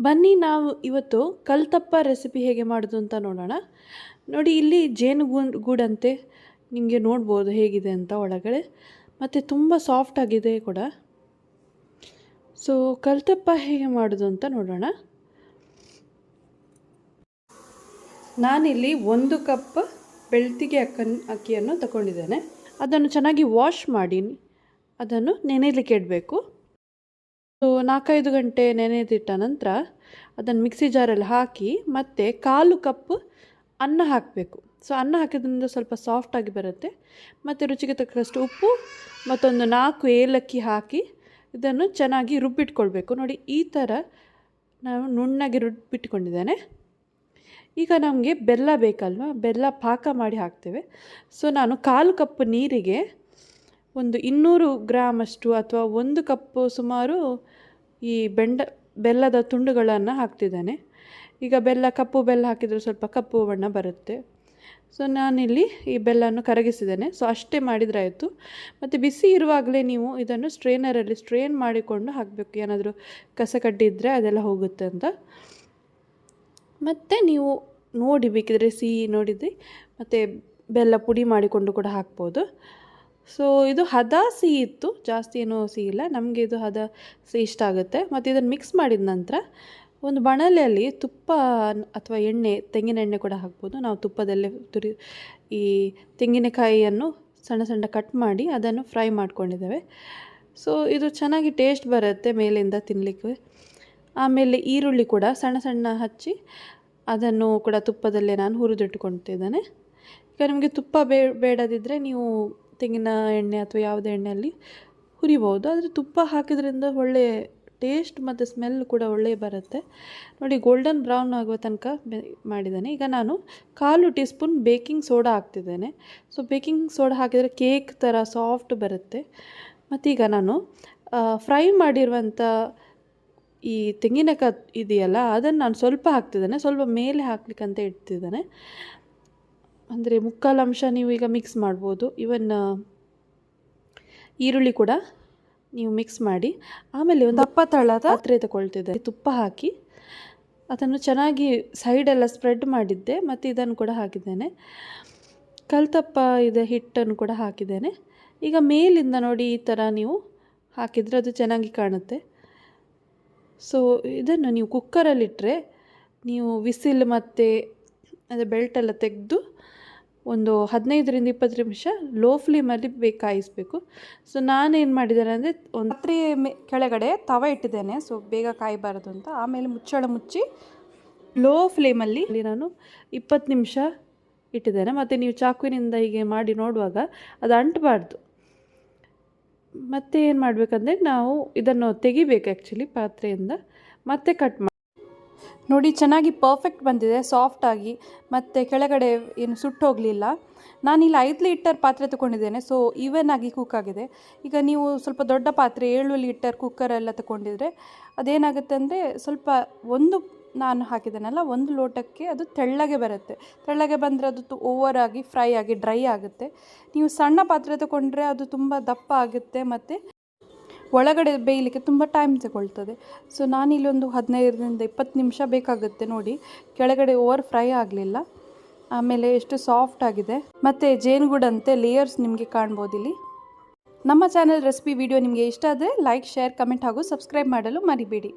ಬನ್ನಿ ನಾವು ಇವತ್ತು ಕಲ್ತಪ್ಪ ರೆಸಿಪಿ ಹೇಗೆ ಮಾಡೋದು ಅಂತ ನೋಡೋಣ. ನೋಡಿ, ಇಲ್ಲಿ ಜೇನು ಗೂಡ್ ಗೂಡಂತೆ ನಿಮಗೆ ನೋಡ್ಬೋದು ಹೇಗಿದೆ ಅಂತ ಒಳಗಡೆ. ಮತ್ತು ತುಂಬ ಸಾಫ್ಟ್ ಆಗಿದೆ ಕೂಡ. ಸೊ ಕಲ್ತಪ್ಪ ಹೇಗೆ ಮಾಡೋದು ಅಂತ ನೋಡೋಣ. ನಾನಿಲ್ಲಿ ಒಂದು ಕಪ್ ಬೆಳ್ತಿಗೆ ಅಕ್ಕನ್, ಅಕ್ಕಿಯನ್ನು ತಗೊಂಡಿದ್ದೇನೆ. ಅದನ್ನು ಚೆನ್ನಾಗಿ ವಾಶ್ ಮಾಡಿ, ಅದನ್ನು ನೆನೆಯಲಿಕ್ಕೆ ಇಡಬೇಕು. ಸೊ ನಾಲ್ಕೈದು ಗಂಟೆ ನೆನೆದಿಟ್ಟ ನಂತರ ಅದನ್ನು ಮಿಕ್ಸಿ ಜಾರಲ್ಲಿ ಹಾಕಿ ಮತ್ತು ಕಾಲು ಕಪ್ ಅನ್ನ ಹಾಕಬೇಕು. ಸೊ ಅನ್ನ ಹಾಕಿದ್ರಿಂದ ಸ್ವಲ್ಪ ಸಾಫ್ಟಾಗಿ ಬರುತ್ತೆ. ಮತ್ತು ರುಚಿಗೆ ತಕ್ಕಷ್ಟು ಉಪ್ಪು ಮತ್ತೊಂದು ನಾಲ್ಕು ಏಲಕ್ಕಿ ಹಾಕಿ ಇದನ್ನು ಚೆನ್ನಾಗಿ ರುಬ್ಬಿಟ್ಕೊಳ್ಬೇಕು. ನೋಡಿ, ಈ ಥರ ನಾನು ನುಣ್ಣಗೆ ರುಬ್ಬಿಟ್ಕೊಂಡಿದ್ದೇನೆ. ಈಗ ನಮಗೆ ಬೆಲ್ಲ ಬೇಕಲ್ವ? ಬೆಲ್ಲ ಪಾಕ ಮಾಡಿ ಹಾಕ್ತೇವೆ. ಸೊ ನಾನು ಕಾಲು ಕಪ್ ನೀರಿಗೆ ಒಂದು ಇನ್ನೂರು ಗ್ರಾಮಷ್ಟು ಅಥವಾ ಒಂದು ಕಪ್ಪು ಸುಮಾರು ಈ ಬೆಂಡ, ಬೆಲ್ಲದ ತುಂಡುಗಳನ್ನು ಹಾಕ್ತಿದ್ದೇನೆ. ಈಗ ಬೆಲ್ಲ, ಕಪ್ಪು ಬೆಲ್ಲ ಹಾಕಿದರೆ ಸ್ವಲ್ಪ ಕಪ್ಪು ಬಣ್ಣ ಬರುತ್ತೆ. ಸೊ ನಾನಿಲ್ಲಿ ಈ ಬೆಲ್ಲವನ್ನು ಕರಗಿಸಿದ್ದೇನೆ. ಸೊ ಅಷ್ಟೇ ಮಾಡಿದರೆ ಆಯಿತು ಮತ್ತು ಬಿಸಿ ಇರುವಾಗಲೇ ನೀವು ಇದನ್ನು ಸ್ಟ್ರೇನರಲ್ಲಿ ಸ್ಟ್ರೇನ್ ಮಾಡಿಕೊಂಡು ಹಾಕಬೇಕು. ಏನಾದರೂ ಕಸಕಡ್ಡಿ ಇದ್ದರೆ ಅದೆಲ್ಲ ಹೋಗುತ್ತೆ ಅಂತ. ಮತ್ತು ನೀವು ನೋಡಿ ಬೇಕಿದ್ರೆ ಸಿಹಿ ನೋಡಿದ್ರಿ. ಮತ್ತು ಬೆಲ್ಲ ಪುಡಿ ಮಾಡಿಕೊಂಡು ಕೂಡ ಹಾಕ್ಬೋದು. ಸೊ ಇದು ಹದ ಸಿಹಿ ಇತ್ತು. ಜಾಸ್ತಿ ಏನೂ ಸಿಹಿ ಇಲ್ಲ. ನಮಗೆ ಇದು ಹದ ಸಿಹಿ ಇಷ್ಟ ಆಗುತ್ತೆ. ಮತ್ತು ಇದನ್ನು ಮಿಕ್ಸ್ ಮಾಡಿದ ನಂತರ ಒಂದು ಬಾಣಲೆಯಲ್ಲಿ ತುಪ್ಪ ಅಥವಾ ಎಣ್ಣೆ, ತೆಂಗಿನ ಎಣ್ಣೆ ಕೂಡ ಹಾಕ್ಬೋದು. ನಾವು ತುಪ್ಪದಲ್ಲೇ ತುರಿ ಈ ತೆಂಗಿನಕಾಯಿಯನ್ನು ಸಣ್ಣ ಸಣ್ಣ ಕಟ್ ಮಾಡಿ ಅದನ್ನು ಫ್ರೈ ಮಾಡ್ಕೊಂಡಿದ್ದೇವೆ. ಸೊ ಇದು ಚೆನ್ನಾಗಿ ಟೇಸ್ಟ್ ಬರುತ್ತೆ ಮೇಲಿಂದ ತಿನ್ನಲಿಕ್ಕೆ ಆಮೇಲೆ ಈರುಳ್ಳಿ ಕೂಡ ಸಣ್ಣ ಸಣ್ಣ ಹಚ್ಚಿ ಅದನ್ನು ಕೂಡ ತುಪ್ಪದಲ್ಲೇ ನಾನು ಹುರಿದಿಟ್ಟುಕೊಳ್ತಿದ್ದೇನೆ. ಈಗ ನಿಮಗೆ ತುಪ್ಪ ಬೇ ಬೇಡದಿದ್ದರೆ ನೀವು ತೆಂಗಿನ ಎಣ್ಣೆ ಅಥವಾ ಯಾವುದೇ ಎಣ್ಣೆಯಲ್ಲಿ ಹುರಿಬೋದು ಆದರೆ ತುಪ್ಪ ಹಾಕಿದ್ರಿಂದ ಒಳ್ಳೆ ಟೇಸ್ಟ್ ಮತ್ತು ಸ್ಮೆಲ್ ಕೂಡ ಒಳ್ಳೆ ಬರುತ್ತೆ. ನೋಡಿ ಗೋಲ್ಡನ್ ಬ್ರೌನ್ ಆಗುವ ತನಕ ಮಾಡಿದ್ದೇನೆ. ಈಗ ನಾನು ಕಾಲು ಟೀ ಸ್ಪೂನ್ ಬೇಕಿಂಗ್ ಸೋಡಾ ಹಾಕ್ತಿದ್ದೇನೆ. ಸೊ ಬೇಕಿಂಗ್ ಸೋಡಾ ಹಾಕಿದರೆ ಕೇಕ್ ಥರ ಸಾಫ್ಟ್ ಬರುತ್ತೆ. ಮತ್ತೀಗ ನಾನು ಫ್ರೈ ಮಾಡಿರುವಂಥ ಈ ತೆಂಗಿನಕಾಯಿ ಇದೆಯಲ್ಲ, ಅದನ್ನು ನಾನು ಸ್ವಲ್ಪ ಹಾಕ್ತಿದ್ದೇನೆ. ಸ್ವಲ್ಪ ಮೇಲೆ ಹಾಕ್ಲಿಕ್ಕಂತ ಇಡ್ತಿದ್ದೇನೆ. ಅಂದರೆ ಮುಕ್ಕಾಲು ಅಂಶ ನೀವು ಈಗ ಮಿಕ್ಸ್ ಮಾಡ್ಬೋದು ಇವನ್ ಈರುಳ್ಳಿ ಕೂಡ ನೀವು ಮಿಕ್ಸ್ ಮಾಡಿ. ಆಮೇಲೆ ಒಂದು ಅಪ್ಪ ತಳದ ಪಾತ್ರೆ ತಗೊಳ್ತಿದ್ದೆ. ತುಪ್ಪ ಹಾಕಿ ಅದನ್ನು ಚೆನ್ನಾಗಿ ಸೈಡೆಲ್ಲ ಸ್ಪ್ರೆಡ್ ಮಾಡಿದ್ದೆ ಮತ್ತು ಇದನ್ನು ಕೂಡ ಹಾಕಿದ್ದೇನೆ. ಕಲ್ತಪ್ಪ ಇದೆ ಹಿಟ್ಟನ್ನು ಕೂಡ ಹಾಕಿದ್ದೇನೆ. ಈಗ ಮೇಲಿಂದ ನೋಡಿ ಈ ಥರ ನೀವು ಹಾಕಿದರೆ ಅದು ಚೆನ್ನಾಗಿ ಕಾಣುತ್ತೆ. ಸೊ ಇದನ್ನು ನೀವು ಕುಕ್ಕರಲ್ಲಿಟ್ಟರೆ ನೀವು ವಿಸಿಲ್ ಮತ್ತು ಅದೇ ಬೆಲ್ಟೆಲ್ಲ ತೆಗೆದು ಒಂದು ಹದಿನೈದರಿಂದ ಇಪ್ಪತ್ತು ನಿಮಿಷ ಲೋ ಫ್ಲೇಮಲ್ಲಿ ಬೇಗ ಕಾಯಿಸಬೇಕು. ಸೊ ನಾನೇನು ಮಾಡಿದ್ದೇನೆ ಅಂದರೆ ಒಂದು ರಾತ್ರಿ ಮೇ, ಕೆಳಗಡೆ ತವ ಇಟ್ಟಿದ್ದೇನೆ. ಸೊ ಬೇಗ ಕಾಯಬಾರದು ಅಂತ. ಆಮೇಲೆ ಮುಚ್ಚಳ ಮುಚ್ಚಿ ಲೋ ಫ್ಲೇಮಲ್ಲಿ ನಾನು ಇಪ್ಪತ್ತು ನಿಮಿಷ ಇಟ್ಟಿದ್ದೇನೆ. ಮತ್ತು ನೀವು ಚಾಕುವಿನಿಂದ ಹೀಗೆ ಮಾಡಿ ನೋಡುವಾಗ ಅದು ಅಂಟಬಾರ್ದು. ಮತ್ತೆ ಏನು ಮಾಡಬೇಕಂದ್ರೆ ನಾವು ಇದನ್ನು ತೆಗಿಬೇಕು ಆ್ಯಕ್ಚುಲಿ ಪಾತ್ರೆಯಿಂದ. ಮತ್ತೆ ಕಟ್ ಮಾಡಿ ನೋಡಿ, ಚೆನ್ನಾಗಿ ಪರ್ಫೆಕ್ಟ್ ಬಂದಿದೆ ಸಾಫ್ಟಾಗಿ ಮತ್ತು ಕೆಳಗಡೆ ಏನು ಸುಟ್ಟೋಗಲಿಲ್ಲ ಇಲ್ಲಿ ಐದು ಲೀಟರ್ ಪಾತ್ರೆ ತೊಗೊಂಡಿದ್ದೇನೆ ಸೊ ಈವನ್ ಆಗಿ ಕುಕ್ ಆಗಿದೆ. ಈಗ ನೀವು ಸ್ವಲ್ಪ ದೊಡ್ಡ ಪಾತ್ರೆ, ಏಳು ಲೀಟರ್ ಕುಕ್ಕರ್ ಎಲ್ಲ ತಗೊಂಡಿದ್ರೆ ಅದೇನಾಗುತ್ತೆ ಅಂದರೆ ಸ್ವಲ್ಪ ಒಂದು ನಾನು ಹಾಕಿದ್ದೇನಲ್ಲ, ಒಂದು ಲೋಟಕ್ಕೆ ಅದು ತೆಳ್ಳಗೆ ಬರುತ್ತೆ. ತೆಳ್ಳಗೆ ಬಂದರೆ ಅದು ತು ಓವರ್ ಆಗಿ ಫ್ರೈ ಆಗಿ ಡ್ರೈ ಆಗುತ್ತೆ. ನೀವು ಸಣ್ಣ ಪಾತ್ರೆ ತಗೊಂಡ್ರೆ ಅದು ತುಂಬ ದಪ್ಪ ಆಗುತ್ತೆ, ಮತ್ತು ಒಳಗಡೆ ಬೇಯಲಿಕ್ಕೆ ತುಂಬ ಟೈಮ್ ತಗೊಳ್ತದೆ. ಸೊ ನಾನು ಒಂದು ಹದಿನೈದರಿಂದ ಇಪ್ಪತ್ತು ನಿಮಿಷ ಬೇಕಾಗುತ್ತೆ ನೋಡಿ. ಕೆಳಗಡೆ ಓವರ್ ಫ್ರೈ ಆಗಲಿಲ್ಲ. ಆಮೇಲೆ ಎಷ್ಟು ಸಾಫ್ಟ್ ಆಗಿದೆ. ಮತ್ತು ಜೇನುಗೂಡಂತೆ ಲೇಯರ್ಸ್ ನಿಮಗೆ ಕಾಣ್ಬೋದು ಇಲ್ಲಿ. ನಮ್ಮ ಚಾನೆಲ್ ರೆಸಿಪಿ ವಿಡಿಯೋ ನಿಮಗೆ ಇಷ್ಟ ಆದರೆ ಲೈಕ್ ಶೇರ್ ಕಮೆಂಟ್ ಹಾಗೂ ಸಬ್ಸ್ಕ್ರೈಬ್ ಮಾಡಲು ಮರಿಬೇಡಿ.